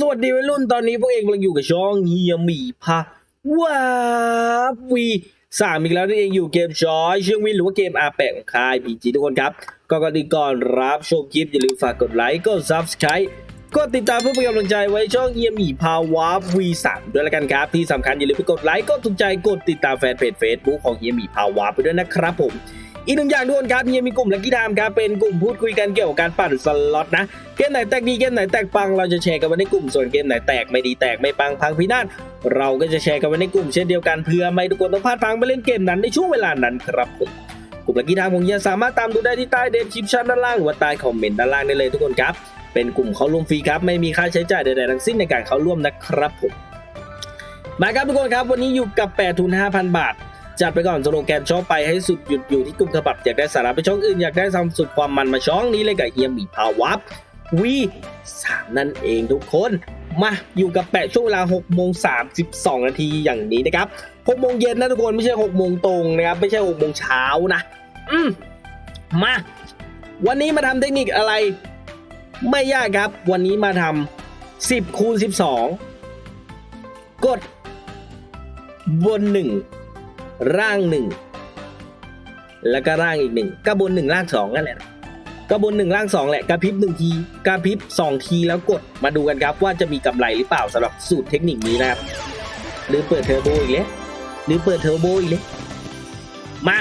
สวัสดีวัยรุ่นตอนนี้พวกเองกำลังอยู่กับช่องเฮียหมีพะว้าวีสามอีกแล้วนั่นเองอยู่เกมชอยเชื่องวินหรือว่าเกมอาแปะของคายพีจีทุกคนครับก็ก่อนอื่นก่อนรับชมคลิปอย่าลืมฝากกดไลค์กด subscribe กดติดตามเพื่อเป็นกำลังใจไว้ช่องเฮียหมีพาวาวีสามด้วยละกันครับ ที่สำคัญอย่าลืมไปกดไลค์กดถูกใจกดติดตามแฟนเพจ Facebook ของเฮียหมีพาวาไปด้วยนะครับผม อีกหนึ่งอย่างทุกคนครับเฮียมีกลุ่มลักกี้ไทม์ครับเป็นกลุ่มพูดคุยกันเกี่ยวกับการปั่นสล็อตนะเกมไหนแตกดีเกมไหนแตกปังเราจะแชร์กันไว้ในกลุ่มส่วนเกมไหนแตกไม่ดีแตกไม่ปังพังพินาศเราก็จะแชร์กันไว้ในกลุ่มเช่นเดียวกันเพื่อไม่ให้ทุกคนต้องพลาดพังไปเล่นเกมนั้นในช่วงเวลานั้นครับผมกลุ่มลักกี้ไทม์ของเฮียสามารถตามดูได้ที่ใต้เดสคริปชั่นด้านล่างหรือว่าใต้คอมเมนต์ด้านล่างได้เลยทุกคนครับเป็นกลุ่มเข้าร่วมฟรีครับไม่มีค่าใช้จ่ายใดๆทั้งสิ้นในการเข้าร่วมนะครับผมมาครับทุกคนครับวันนี้อยู่กับ8ทุน5,000 บาท จัดไปก่อนสโลแกนช่องไปให้สุดหยุดอยู่ที่กลุ่มขบับอยากได้สาระไปช่องอื่นอยากได้ความสุดความมันมาช่องนี้เลยกับเฮียมีพาวับวีสามนั่นเองทุกคน มาอยู่กับแปะช่วงเวลา6โมง32 นาทีอย่างนี้นะครับ6โมงเย็นนะทุกคนไม่ใช่6โมงตรงนะครับไม่ใช่6โมงเช้านะ อืมมา วันนี้มาทำเทคนิคอะไร ไม่ยากครับ วันนี้มาทำ10คูณ12 กดบนหนึ่ง ร่างหนึ่งแล้วก็ร่างอีกหนึ่งก็บนหนึ่งร่างสองนั่นแหละก็บนหนึ่งร่างสองแหละกระพริบหนึ่งทีกระพริบสองทีแล้วกดมาดูกันครับว่าจะมีกำไรหรือเปล่าสำหรับสูตรเทคนิคนี้นะครับ หรือเปิดเทอร์โบอีกเลยหรือเปิดเทอร์โบอีกเลยมา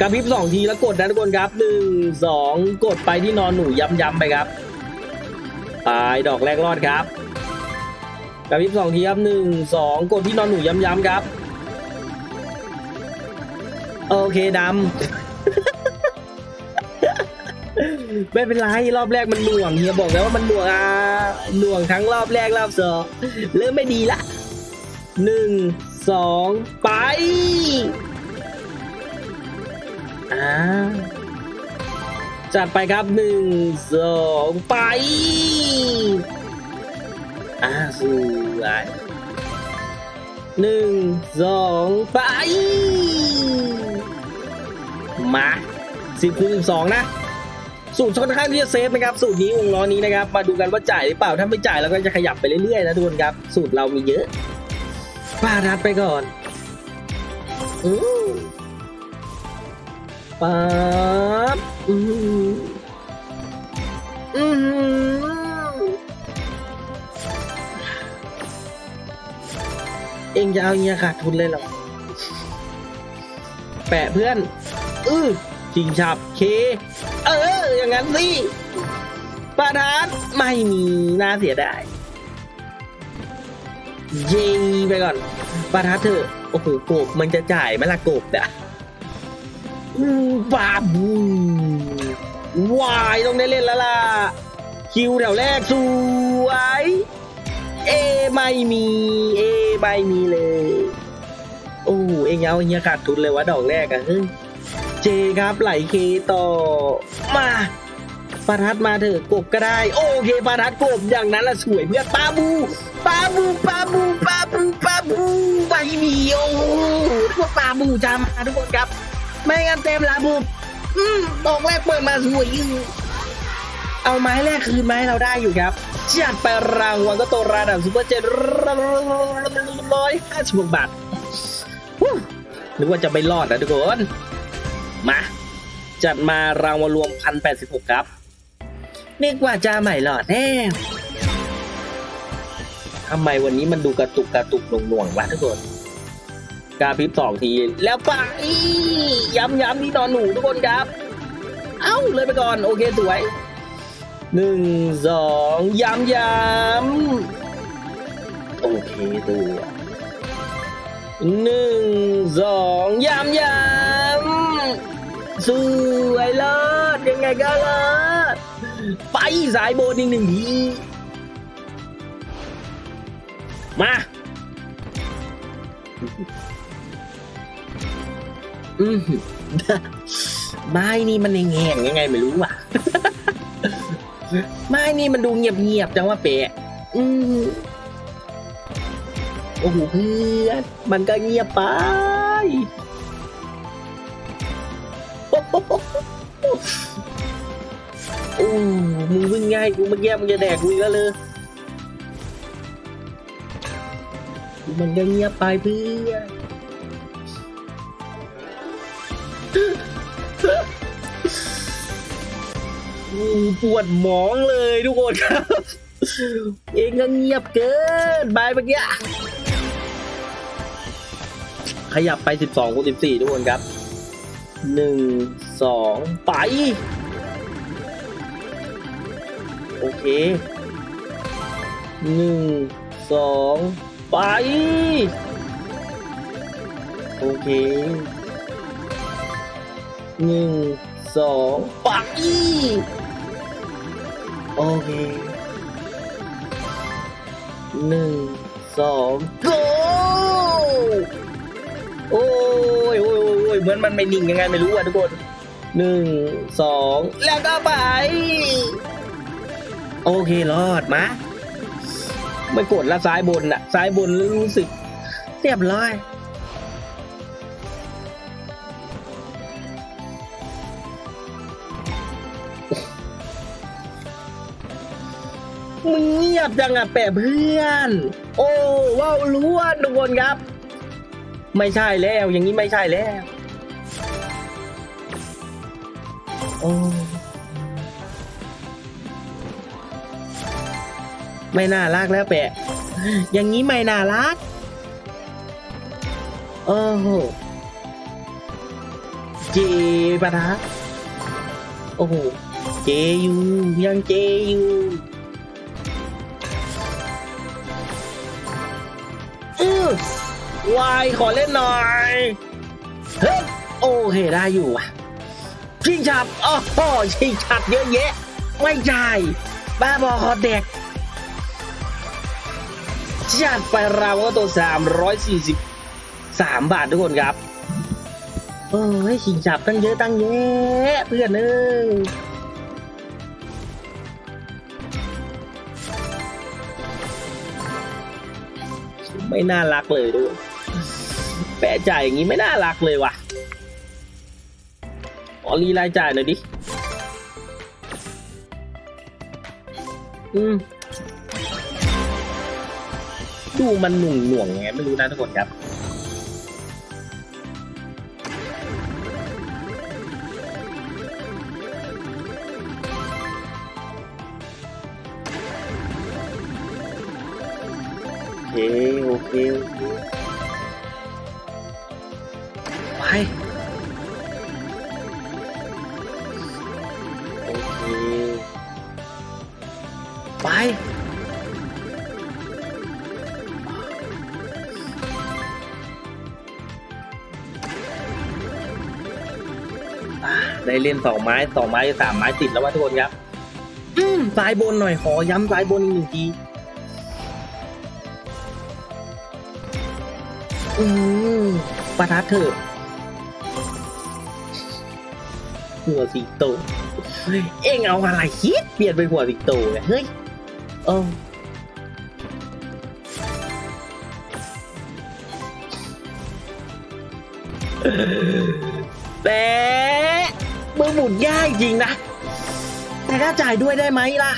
กระพริบสองทีแล้วกดนะทุกคนครับหนึ่งสองกดไปที่นอนหนูย้ำๆไปครับไปดอกแรกรอดครับกระพริบสองทีครับหนึ่งสองกดที่นอนหนูย้ำๆครับ โอเคดำ ไม่เป็นไรรอบแรกมันหน่วงเฮียบอกแล้วว่ามันหน่วงอะหน่วงทั้งรอบแรกรอบสองเริ่มไม่ดีละหนึ่งสองไปอ่าจัดไปครับหนึ่งสองไปอ่าสวยหนึ่งสองไป มาสิบคูณสิบสองนะสูตรค่อนข้างที่จะเซฟนะครับสูตรนี้วงล้อนี้นะครับ มาดูกันว่าจ่ายหรือเปล่าถ้าไม่จ่ายเราก็จะขยับไปเรื่อยๆนะทุกคนครับ สูตรเรามีเยอะป้ารัดไปก่อนอือปั๊บอืออือเองจะเอาเงียขาดทุนเลยหรอแปะเพื่อน อือจิงฉับเค เออ อย่างนั้นสิประทัดไม่มีน่าเสียดายเยไปก่อนประทัดเถอโอ้โหโกบมันจะจ่ายไหมล่ะโกบเนี่ยอือบาบูวายต้องได้เล่นแล้วล่ะ คิวแถวแรกสวยเอไม่มี เอไม่มีเลย โอ้เองเอาเฮียขาดทุนเลยวะดอกแรกอะเฮ้ย เจครับไหลเคต่อมาประทัดมาเถอะกบก็ได้ โอเคประทัดกบอย่างนั้นละสวยเพื่อนปาบูปาบูปาบูปาบูปาบูไม่มีโอ้พวกปาบูจะมาทุกคนครับ ไม่งั้นเต็มละบูอืมดอกแรกเปิดมาสวยอยู่เอาไม้แรกคืนไม้เราได้อยู่ครับจัดไปรางวัลก็โตระดับซูเปอร์เจ็ดร้อยห้าสิบหกบาทฮู้นึกว่าจะไม่รอดนะทุกคน มา จัดมารางวัลรวม1,086ครับนึกว่าจะใหม่หลอดแน่ทำไมวันนี้มันดูกระตุกกระตุกหน่วงๆวะทุกคนกาพริบสองที แล้วไปย้ำย้ำที่นอนหนูทุกคนครับ เอ้าเลยไปก่อน โอเคสวยหนึ่งสองย้ำย้ำโอเคตัวหนึ่งสองย้ำย้ำ สวยเลิศยังไงก็เลิศไปสายโบนอีกหนึ่งทีมาอืมไม้นี่มันแห้งยังไงไม่รู้ว่ะไม้นี่มันดูเงียบๆจังว่าเป๊ะอืมโอ้โหเพื่อนมันก็เงียบไป โอ้มึงวิ่งง่ายกูเมื่อกี้มึงจะแดกกูอีกแล้วเลยมันก็เงียบไปเพื่อปวดหมองเลยทุกคนครับ เองก็เงียบเกินบายเมื่อกี้ขยับไป 12คูณ14 ทุกคนครับ 1 2ไป โอเคหนึ่งสองไป โอเคหนึ่งสองไป โอเคหนึ่งสองโกโอ้ยโอ้ ยโอ้ยเหมือนมันไม่นิ่งยังไงไม่รู้อะทุกคนหนึ่งสองแล้วก็ไป โอเครอดมาไม่กดละซ้ายบนน่ะซ้ายบนรู้สึกเรียบร้อยมึงเงียบจังอะแปะเพื่อน โอ้ว้าวล้วนทุกคนครับ ไม่ใช่แล้ว อย่างนี้ไม่ใช่แล้ว โอ้ไม่น่ารักแล้วแปะ อย่างนี้ไม่น่ารัก โอ้โหเจปะทะโอ้โห เจอยู่ยังเจอยู่อือวายขอเล่นหน่อย เฮ้ย โอเคได้อยู่อะ ชิงฉับโอ้โหชิงฉับเยอะแยะ ไม่ใช่บ้าบอคอเด็กจัดไปเราก็ตัว343บาททุกคนครับโอ้ยชิงจับตั้งเยอะตั้งแยะเพื่อนเอ้ยไม่น่ารักเลยด้วยแปะจ่ายอย่างนี้ไม่น่ารักเลยว่ะ รีรายจ่ายหน่อยดิ อืม ดูมันหน่วงหน่วงๆไงไม่รู้นะทุกคนครับ โอเค โอเคโอเค ได้เล่นสองไม้สองไม้สามไม้ติดแล้ววะทุกคนครับ อืมซ้ายบนหน่อยขอย้ำซ้ายบนอีกหนึ่งทีอืมประทัดเถอะหัวสิงโตเฮ้ยเอ็งเอาอะไรคิดเปลี่ยนเป็นหัวสิงโตเนี่ยเฮ้ยเออแต่ มือหมุนยากจริงนะ แต่ถ้าจ่ายด้วยได้ไหมล่ะ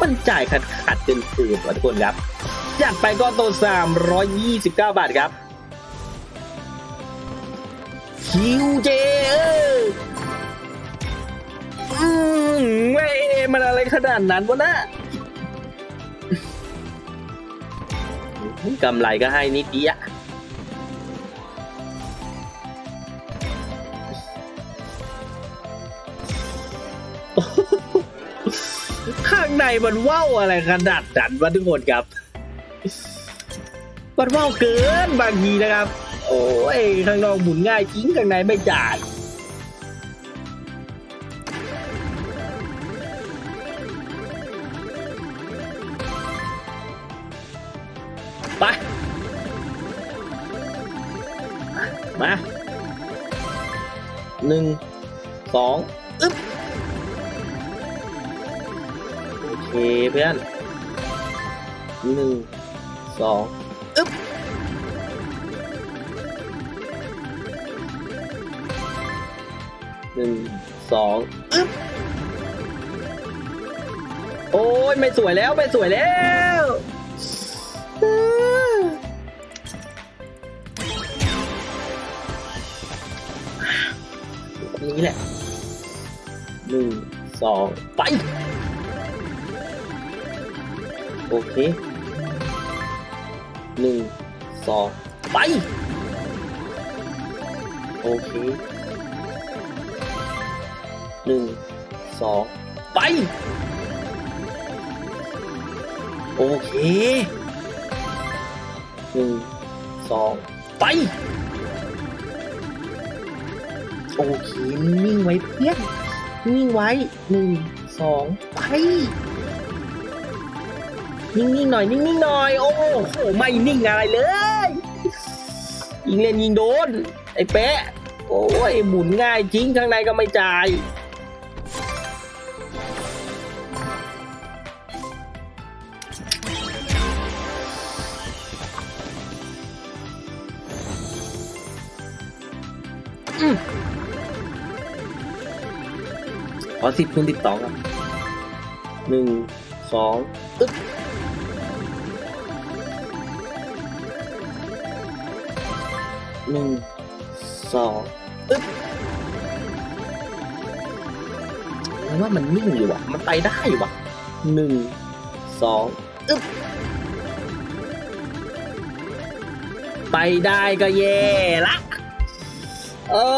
มันจ่ายขัดขัดเกินคืนว่ะทุกคนครับจัดไปก็โต329 บาทครับคิวเจอืมไม่มันอะไรขนาดนั้นวะนะกำไรก็ให้นิดเดียว ในมันว่าวอะไรขนาดนั้นวะทุกคนครับมันว่าวเกินบางทีนะครับ โอ้ยข้างนอกหมุนง่ายจริงข้างในไม่จ่ายไป มาหนึ่งสองอึ๊บ เคเพื่อนหนึ่งสองอึ๊บหนึ่งสองอึ๊บโอ้ยไม่สวยแล้วไม่สวยแล้วนี่แหละหนึ่งสอง โอเคหนึ่งสองไป โอเคหนึ่งสองไป โอเคหนึ่งสองไป โอเค นิ่งไว้เพื่อน นิ่งไว้หนึ่งสองไป นิ่งๆหน่อยนิ่งๆหน่อย โอ้โหไม่นิ่งอะไรเลยยิงเล่นยิงโดน ไอ้แปะโอ้ยหมุนง่ายจริงข้างในก็ไม่จ่ายขอสิบคูณสิบสองครับหนึ่งสองอึ๊บ หนึ่งสองอึ๊บว่ามันนิ่งอยู่ว่ะ มันไปได้ว่ะหนึ่งสองอึ๊บไปได้ก็แย่ละเอ้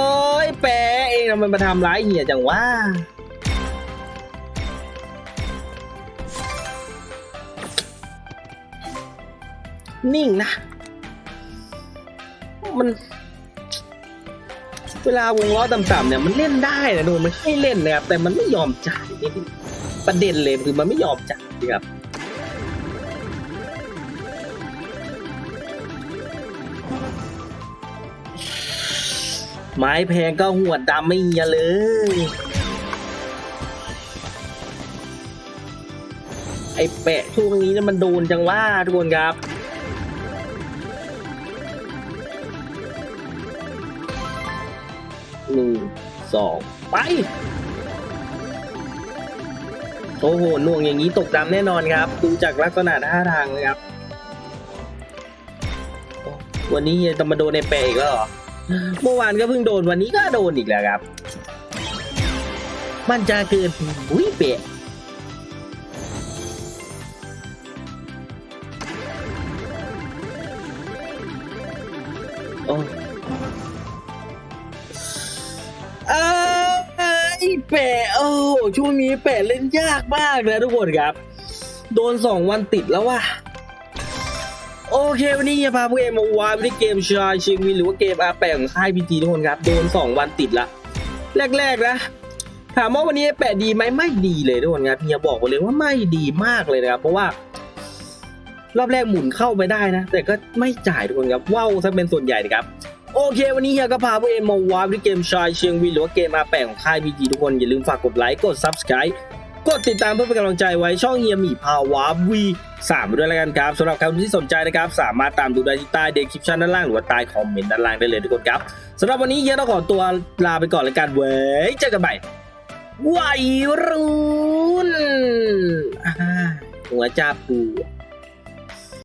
ยแปะเองทำไมมาทำร้ายเหียจังวะนิ่งนะ มัน เวลาวงล้อต่ำๆเนี่ยมันเล่นได้นะดูมันให้เล่นนะครับแต่มันไม่ยอมจ่ายนี่ประเด็นเลยคือมันไม่ยอมจ่ายครับไม้แพงก็หัวดำไม่เหียเลย ไอ้แปะช่วงนี้นะมันโดนจังว่าทุกคนครับ สองไป โอ้โหน่วงอย่างนี้ตกดำแน่นอนครับ ดูจากลักษณะท่าทางเลยครับ วันนี้จะมาโดนในแปะอีกแล้วเหรอ เมื่อวานก็เพิ่งโดนวันนี้ก็โดนอีกแล้วครับ มันจะเกินอุ้ยเปะโอ้ แปะโอ้ช่วงนี้แปะเล่นยากมากนะทุกคนครับ โดนสองวันติดแล้วว่ะโอเควันนี้จะพาพวกเอมาวานที่เกมชายชียงวินหรือว่าเกมอาแปะของค่ายพีจีทุกคนครับโดน2วันติดละแรกๆนะถามว่าวันนี้แปะดีไหมไม่ดีเลยทุกคนครับเฮียบอกไปเลยว่าไม่ดีมากเลยนะครับเพราะว่า รอบแรกหมุนเข้าไปได้นะ แต่ก็ไม่จ่ายทุกคนครับว่าวซะเป็นส่วนใหญ่นะครับ โอเค วันนี้เฮียก็พาพวกเอ็มมาวานที่เกมชายเชียงวินหรือว่าเกมอาแปะของค่ายพีจีทุกคน อย่าลืมฝากกดไลค์ กด subscribe กดติดตามเพื่อเป็นกำลังใจไว้ช่องเฮียมีพาวาวีสามด้วยแล้วกันครับสำหรับใครที่สนใจนะครับ สามารถตามดูได้ที่ใต้เดคริปชันด้านล่างหรือว่าใต้คอมเมนต์ด้านล่างได้เลยทุกคนครับสำหรับวันนี้เฮียต้องขอตัวลาไปก่อนแล้วกันเว้ยเจอกันใหม่วัยรุ่นหัวจ่าปู